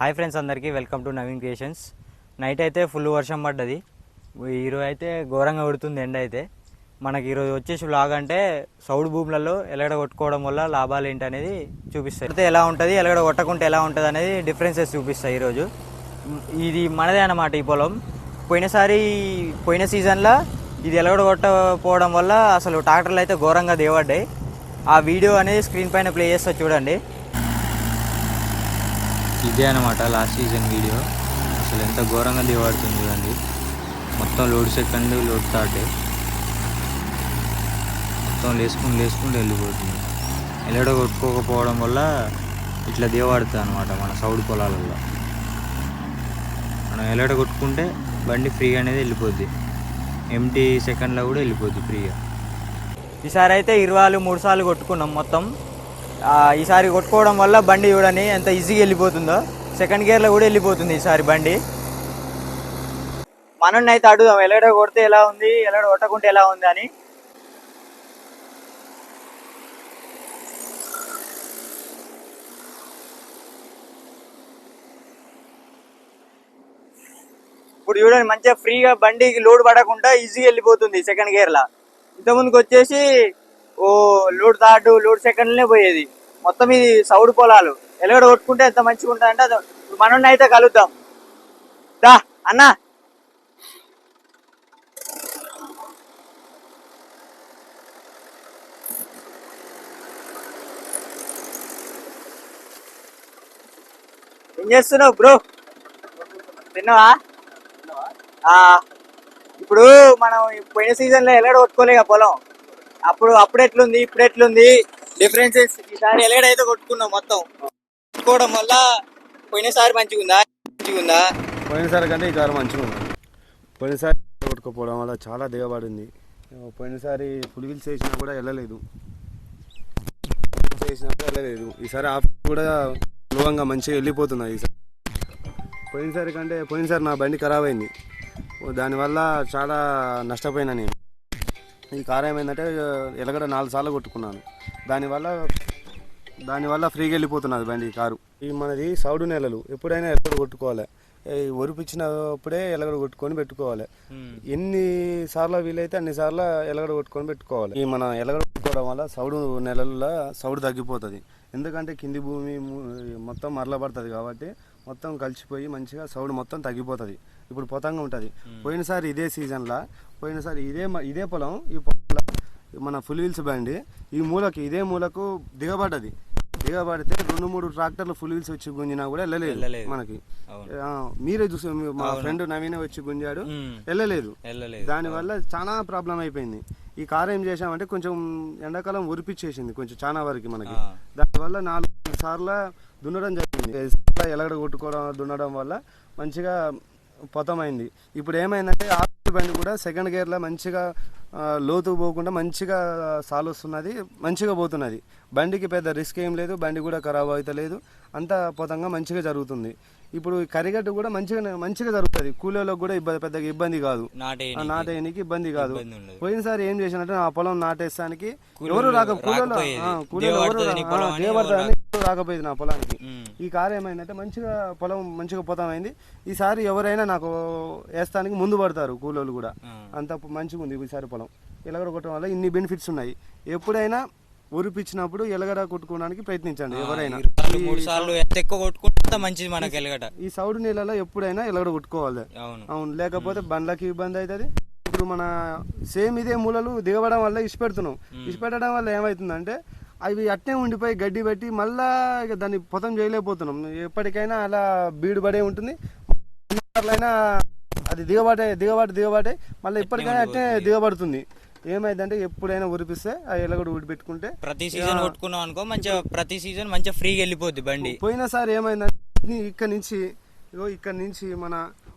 Hi friends అందరికీ welcome to Naveen creations. Night అయితే full వర్షం పడ్డది. ఈరోజు అయితే ఘోరంగా కొడుతుంది ఎండ అయితే. మనకి ఈరోజు వచ్చేసి వ్లాగ్ అంటే సౌడు భూములలో ఎలగడ కొట్టుకోవడం వల్ల లాభాలు ఏంటి అనేది చూపిస్తాయి. అయితే ఎలా ఉంటుంది ఎలగడ కొట్టకుంటే ఎలా ఉంటుంది అనేది డిఫరెన్సెస్ చూపిస్తాయి ఈరోజు. ఇది మనదే అన్నమాట ఈ పొలం. పోయినసారి పోయిన సీజన్లో ఇది ఎలగడ కొట్టపోవడం వల్ల అసలు ట్రాక్టర్లు అయితే ఘోరంగా దేవడ్డాయి. ఆ వీడియో అనేది స్క్రీన్ పైన ప్లే చేస్తా చూడండి. ఇదే అనమాట లాస్ట్ సీజన్ వీడియో అసలు ఎంత ఘోరంగా దిగబడుతుంది చూడండి. మొత్తం లోడ్ సెకండ్ లోడ్ థర్డ్ మొత్తం లేసుకుని లేసుకుంటూ వెళ్ళిపోతుంది. ఎల్లడ కొట్టుకోకపోవడం వల్ల ఇట్లా దిగబడుతుంది అనమాట మన సౌడ్ పొలాలలో మనం ఎల్లడ కొట్టుకుంటే బండి ఫ్రీగా అనేది వెళ్ళిపోద్ది. ఎంటీ సెకండ్లో కూడా వెళ్ళిపోద్ది ఫ్రీగా ఈసారి అయితే ఇరవై మూడు సార్లు కొట్టుకున్నాం మొత్తం. ఈసారి కొట్టుకోవడం వల్ల బండి చూడని ఎంత ఈజీగా వెళ్ళిపోతుందో. సెకండ్ గేర్లో కూడా వెళ్ళిపోతుంది ఈసారి బండి. మనల్ని అయితే అడుగుదాం ఎలాడ కొడితే ఎలా ఉంది ఎలాడ కొట్టకుంటే ఎలా ఉంది అని. ఇప్పుడు చూడండి మంచిగా ఫ్రీగా బండికి లోడ్ పడకుండా ఈజీగా వెళ్ళిపోతుంది సెకండ్ గేర్లో ఇంతకుముందుకు వచ్చేసి ఓ లూడ్ థర్డ్ లూడ్ సెకండ్లనే పోయేది. మొత్తం ఇది సౌడు పొలాలు. ఎలగడ కొట్టుకుంటే ఎంత మంచిగా ఉంటుంది అంటే మనల్ని అయితే కలుద్దాం. దా అన్నా. ఏం చేస్తున్నావు బ్రో? తిన్నావా? ఆ, ఇప్పుడు మనం పోయిన సీజన్లో ఎలాడ కొట్టుకోలేక పొలం. అప్పుడు అప్పుడు ఎట్లుంది ఇప్పుడు ఎట్లుంది? డిఫరెన్సెస్ ఈసారి ఎలాగైతే కొట్టుకున్నాం మొత్తం. కొట్టుకోవడం వల్ల పోయినసారి మంచిగా ఉందా మంచిగా ఉందా పోయినసారి కంటే ఈ కారు మంచిగా ఉంది పోయినసారి కొట్టుకోపోవడం వల్ల చాలా దిగబడింది. పోయినసారి ఫుల్ వేసినా కూడా వెళ్ళలేదు. వేసినా కూడా వెళ్ళలేదు. ఈసారి ఆఫ్ కూడా సులభంగా మంచిగా వెళ్ళిపోతున్నాయి ఈసారి పోయినసారి కంటే పోయినసారి నా బండి ఖరాబ్ అయింది. దానివల్ల చాలా నష్టపోయినా నేను. ఈ కారు ఏమైందంటే ఎలగడ నాలుగు సార్లు కొట్టుకున్నాను. దానివల్ల దానివల్ల ఫ్రీగా వెళ్ళిపోతున్నది బండి ఈ కారు. ఈ మనది సౌడు నెలలు ఎప్పుడైనా ఎలగడ కొట్టుకోవాలి. ఈ ఒరిపించినప్పుడే ఎలగడ కొట్టుకొని పెట్టుకోవాలి. ఎన్ని సార్లు వీలైతే అన్ని సార్లు ఎలగడ కొట్టుకొని పెట్టుకోవాలి. ఈ మన ఎలగడ కొట్టుకోవడం వల్ల సౌడు నెలల్లో సౌడు తగ్గిపోతుంది. ఎందుకంటే కింది భూమి మొత్తం మరలబడుతుంది కాబట్టి మొత్తం కలిసిపోయి మంచిగా సౌడు మొత్తం తగ్గిపోతుంది. ఇప్పుడు పొతంగా ఉంటుంది. పోయినసారి ఇదే సీజన్లో పోయినసారి ఇదే ఇదే పొలం ఈ పొలంలో మన ఫుల్ వీల్స్ బండి ఈ మూలకి ఇదే మూలకు దిగబడ్డది. దిగబడితే రెండు మూడు ట్రాక్టర్లు ఫుల్ వీల్స్ వచ్చి గుంజినా కూడా వెళ్ళలేదు. మనకి. మీరే చూసి మా ఫ్రెండ్ నవీన వచ్చి గుంజాడు వెళ్ళలేదు దానివల్ల చాలా ప్రాబ్లం అయిపోయింది. ఈ కార్ ఏం చేసామంటే కొంచెం ఎండాకాలం ఉరిపిచ్చేసింది కొంచెం చాలా వరకు మనకి. దానివల్ల నాలుగు సార్లు దున్నడం జరిగింది. ఎలగడ కొట్టుకోవడం దున్నడం వల్ల మంచిగా పొతమైంది. ఇప్పుడు ఏమైందంటే ఆ బండి కూడా సెకండ్ గేర్లో మంచిగా లోతు పోకుండా మంచిగా సాల్ వస్తున్నది మంచిగా పోతున్నది. బండికి పెద్ద రిస్క్ ఏం లేదు బండి కూడా ఖరాబ్ అవుతలేదు అంతా పొతంగా మంచిగా జరుగుతుంది. ఇప్పుడు కరిగట్టు కూడా మంచిగా మంచిగా జరుగుతుంది. కూలీలకు కూడా ఇబ్బంది పెద్దగా ఇబ్బంది కాదు. నాటేయనికి ఇబ్బంది కాదు. పోయినసారి ఏం చేసినట్టే ఆ పొలం నాటేస్తానికి ఎవరు రాక కూలీలు రాకపోయేది. కూలీలు ఎవరు రాకపోయేది నా పొలానికి. ఈ కారు ఏమైందంటే మంచిగా పొలం మంచిగా పొతమైంది. ఈసారి ఎవరైనా నాకు వేస్తానికి ముందు పడతారు కూలోళ్ళు కూడా. అంత మంచిగా ఉంది ఈసారి పొలం. ఎలగడ కొట్టడం వల్ల ఇన్ని బెనిఫిట్స్ ఉన్నాయి. ఎప్పుడైనా ఉరిపించినప్పుడు ఎలగడ కొట్టుకోవడానికి ప్రయత్నించండి ఎవరైనా. మూడు సార్లు ఎంత ఎక్కువ కొట్టుకుంటే అంత మంచిది మనకి ఎలగట ఈ సౌడు నీళ్ళలో ఎప్పుడైనా ఎలగడ కొట్టుకోవాలి. అవును. అవును లేకపోతే బండ్లకి ఇబ్బంది అవుతుంది ఇప్పుడు మన సేమ్ ఇదే మూలలు దిగబడడం వల్ల ఇష్టపెడుతున్నాం ఇష్టపెట్టడం వల్ల ఏమవుతుందంటే అవి అట్నే ఉండిపోయి గడ్డి పెట్టి మళ్ళా ఇక దాన్ని పొతం చేయలేకపోతున్నాం. ఎప్పటికైనా అలా బీడు పడే ఉంటుంది. అయినా అది దిగబడే దిగబడి దిగబడే మళ్ళీ ఎప్పటికైనా అట్నే దిగబడుతుంది. ఏమైందంటే ఎప్పుడైనా ఉరిపిస్తే ఆ ఎలగడు ఊడిపెట్టుకుంటే ప్రతి సీజన్ కొట్టుకున్నాం అనుకో మంచిగా ప్రతి సీజన్ మంచిగా ఫ్రీగా వెళ్ళిపోద్ది బండి. పోయినసారి ఏమైందంటే ఇక్కడ నుంచి ఇగో ఇక్కడ నుంచి మన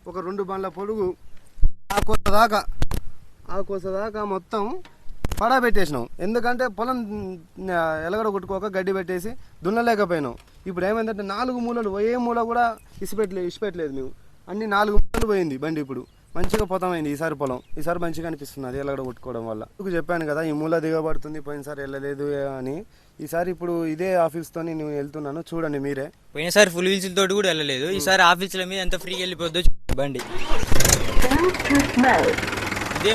ఒక రెండు బండ్ల పొడుగు ఆ కోస దాకా ఆ కోస దాకా మొత్తం పడబెట్టేసినాం ఎందుకంటే పొలం ఎలగడ కొట్టుకోక గడ్డి పెట్టేసి దున్నలేకపోయినాం. ఇప్పుడు ఏమైందంటే నాలుగు మూలలు ఏ మూల కూడా ఇసిపెట్టలేదు ఇసిపెట్టలేదు మేము. అన్ని నాలుగు మూలలు పోయింది బండి ఇప్పుడు. మంచిగా పోతామైంది ఈసారి పొలం. ఈసారి మంచిగా అనిపిస్తుంది అది ఎలాగ కొట్టుకోవడం వల్ల. మీకు చెప్పాను కదా ఈ మూల దిగబడుతుంది పోయినసారి వెళ్ళలేదు అని. ఈసారి ఇప్పుడు ఇదే ఆఫీస్తో నేను వెళ్తున్నాను చూడండి మీరే. పోయినసారి ఫుల్ వీల్స్ తోటి కూడా వెళ్ళలేదు. ఈసారి ఆఫీసుల మీద ఎంత ఫ్రీగా వెళ్ళిపోద్దో చూడండి బండి. ఇదే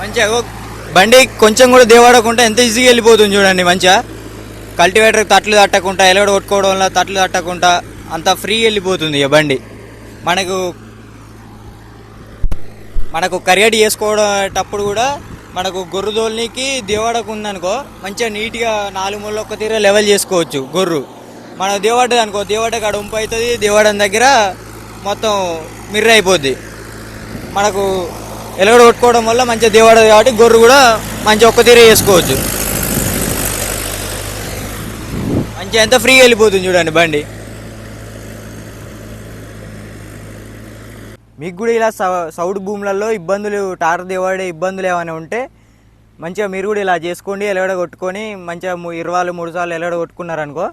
మంచిగా బండి కొంచెం కూడా దేవాడకుండా ఎంత ఈజీగా వెళ్ళిపోతుంది చూడండి మంచిగా. కల్టివేటర్ తట్లు తట్టకుండా ఎలగడ కొట్టుకోవడం వల్ల తట్లు తట్టకుండా అంత ఫ్రీ వెళ్ళిపోతుంది ఇక బండి. మనకు మనకు కరియడ్ చేసుకోవడేటప్పుడు కూడా మనకు గొర్రు దోల్నికి దేవాడకు ఉందనుకో మంచిగా నీట్గా నాలుగు మూల ఒక్క తీర లెవెల్ చేసుకోవచ్చు గొర్రు. మన దేవాడ అనుకో దేవాడ కాడ ఉంపు అవుతుంది దేవాడం దగ్గర మొత్తం మిర్ర అయిపోద్ది. మనకు ఎలగడ కొట్టుకోవడం వల్ల మంచిగా దేవాడ కాబట్టి గొర్రు కూడా మంచి ఒక్క తీర చేసుకోవచ్చు మంచిగా ఎంత ఫ్రీ వెళ్ళిపోతుంది చూడండి బండి. మీకు కూడా ఇలా సౌ- సౌడు భూములలో ఇబ్బందులు టార్ దేవాడే ఇబ్బందులు ఏమైనా ఉంటే మంచిగా మీరు కూడా ఇలా చేసుకోండి ఎలగడ కొట్టుకొని మంచిగా ఇరవై మూడు సార్లు ఎలగడ కొట్టుకున్నారనుకో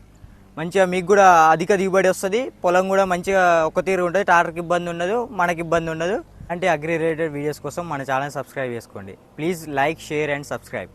మంచిగా మీకు కూడా అధిక దిగుబడి వస్తుంది పొలం కూడా మంచిగా ఒక తీరు ఉంటుంది టార్కి ఇబ్బంది ఉండదు మనకి ఇబ్బంది ఉండదు. అంటే అగ్రి రిలేటెడ్ వీడియోస్ కోసం మన ఛానల్ సబ్స్క్రైబ్ చేసుకోండి. Please like share and subscribe.